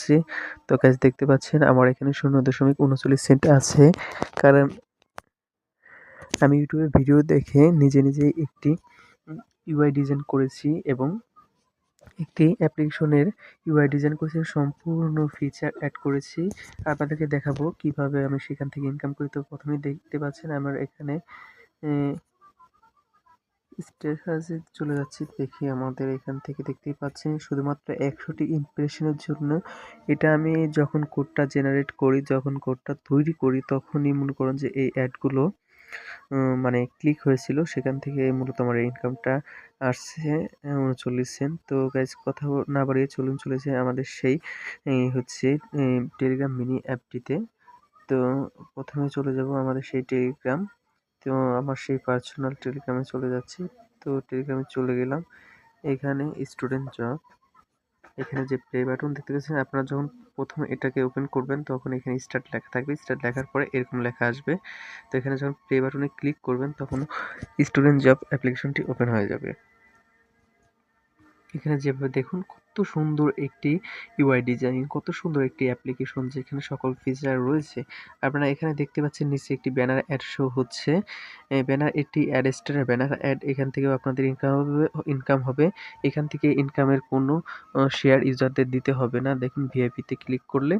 করছি তো কাজ দেখতে পাচ্ছেন আমার এখানে শূন্য দশমিক উনচল্লিশ সেন্ট আছে। কারণ আমি ইউটিউবে ভিডিও দেখে নিজে নিজেই একটি ইউআই ডিজাইন করেছি এবং একটি অ্যাপ্লিকেশনের ইউআই ডিজাইন করেছি, সম্পূর্ণ ফিচার অ্যাড করেছি। আপনাদেরকে দেখাবো কীভাবে আমি সেখান থেকে ইনকাম করি। তো প্রথমেই দেখতে পাচ্ছেন আমার এখানে স্টেটাসে চলে যাচ্ছি দেখি আমাদের এখান থেকে দেখতেই পাচ্ছেন শুধুমাত্র একশোটি ইমপ্রেশনের জন্য। এটা আমি যখন কোডটা জেনারেট করি, যখন কোডটা তৈরি করি, তখনই মনে করুন যে এই অ্যাডগুলো মানে ক্লিক হয়েছিল, সেখান থেকে মূলত আমার ইনকামটা আসছে, উনচল্লিশ সেন্ট তো গাইজ কথা না বাড়িয়ে চলুন চলেছে আমাদের সেই হচ্ছে টেলিগ্রাম মিনি অ্যাপটিতে তো প্রথমে চলে যাব আমাদের সেই টেলিগ্রাম তো আমার সেই পার্সোনাল টেলিগ্রামে চলে যাচ্ছি। তো টেলিগ্রামে চলে গেলাম। এখানে স্টুডেন্ট জব এখানে যে প্লে বাটন দেখতে পাচ্ছেন, আপনারা যখন প্রথমে এটাকে ওপেন করবেন, তখন এখানে স্টার্ট লেখা থাকবে। স্টার্ট লেখার পরে এরকম লেখা আসবে। তো এখানে যখন প্লে বাটনে ক্লিক করবেন, তখন স্টুডেন্ট জব অ্যাপ্লিকেশনটি ওপেন হয়ে যাবে। এখানে যেভাবে দেখুন কত সুন্দর একটি ইউআই ডিজাইন কত সুন্দর একটি অ্যাপ্লিকেশন যেখানে সকল ফিচার রয়েছে। আপনারা এখানে দেখতে পাচ্ছেন নিচে একটি ব্যানার অ্যাড শো হচ্ছে। ব্যানার একটি অ্যাড স্টারের ব্যানার অ্যাড এখান থেকেও আপনাদের ইনকাম হবে ইনকাম হবে। এখান থেকে ইনকামের কোনো শেয়ার ইউজারদের দিতে হবে না। দেখুন ভিআইপিতে ক্লিক করলে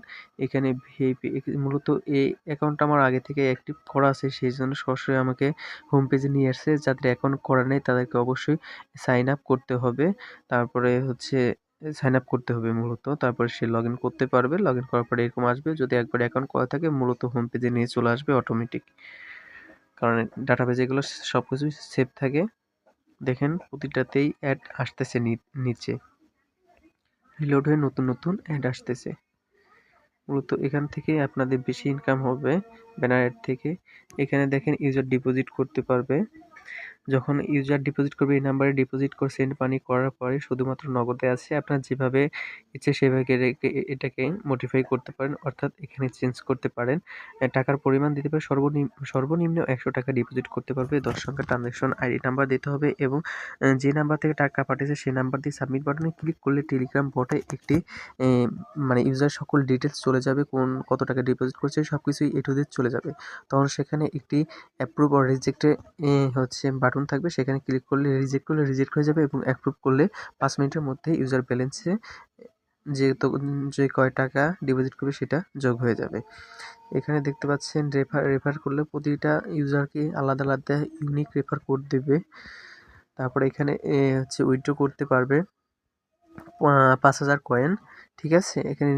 এখানে ভিআইপি মূলত এই অ্যাকাউন্টটা আমার আগে থেকে অ্যাক্টিভ করা আছে সেই জন্য সরাসরি আমাকে হোম পেজে নিয়ে আসছে। যাদের অ্যাকাউন্ট করা নেই, তাদেরকে অবশ্যই সাইন আপ করতে হবে। তারপরে হচ্ছে সাইন আপ করতে হবে মূলত। তারপরে সে লগ ইন করতে পারবে। লগ ইন করার পরে এরকম আসবে যদি একবার অ্যাকাউন্ট করা থাকে, মূলত হোম পেজে নিয়ে চলে আসবে অটোমেটিক কারণ ডাটা এগুলো সব কিছুই সেভ থাকে। দেখেন প্রতিটাতেই অ্যাড আসতেছে নিচে। রিলোড হয়ে নতুন নতুন অ্যাড আসতেছে। মূলত এখান থেকে আপনাদের বেশি ইনকাম হবে। ব্যানার অ্যাড থেকে। এখানে দেখেন ইউজার ডিপোজিট করতে পারবে। যখন ইউজার ডিপোজিট করবে, এই নাম্বারে ডিপোজিট করে সেন্ড মানি করার পরে শুধুমাত্র নগদে আছে আপনার যেভাবে ইচ্ছে সেভাবে এটাকে মডিফাই করতে পারেন, অর্থাৎ এখানে চেঞ্জ করতে পারেন। টাকার পরিমাণ দিতে পারে, সর্বনিম্ন সর্বনিম্ন একশো টাকা ডিপোজিট করতে পারবে, দশ সংখ্যার ট্রানজ্যাকশন আইডি নাম্বার দিতে হবে এবং যে নাম্বার থেকে টাকা পাঠিয়েছে সেই নাম্বার দিয়ে সাবমিট বাটনে ক্লিক করলে টেলিগ্রাম বটে একটি মানে ইউজার সকল ডিটেলস চলে যাবে, কোন, কত টাকা ডিপোজিট করছে সব কিছুই এ চলে যাবে। তখন সেখানে একটি অ্যাপ্রুভ আর রিজেক্টে হচ্ছে বাটন থাকবে, সেখানে ক্লিক করলে রিজেক্ট করলে রিজেক্ট হয়ে যাবে এবং অ্যাপ্রুভ করলে পাঁচ মিনিটের মধ্যে ইউজার ব্যালেন্সে যে যে কয় টাকা ডিপোজিট করবে সেটা যোগ হয়ে যাবে। এখানে দেখতে পাচ্ছেন রেফার রেফার করলে প্রতিটা ইউজারকে আলাদা আলাদা ইউনিক রেফার কোড দেবে। তারপরে এখানে হচ্ছে উইথড্র করতে পারবে পাঁচ হাজার কয়েন ঠিক আছে? এখানে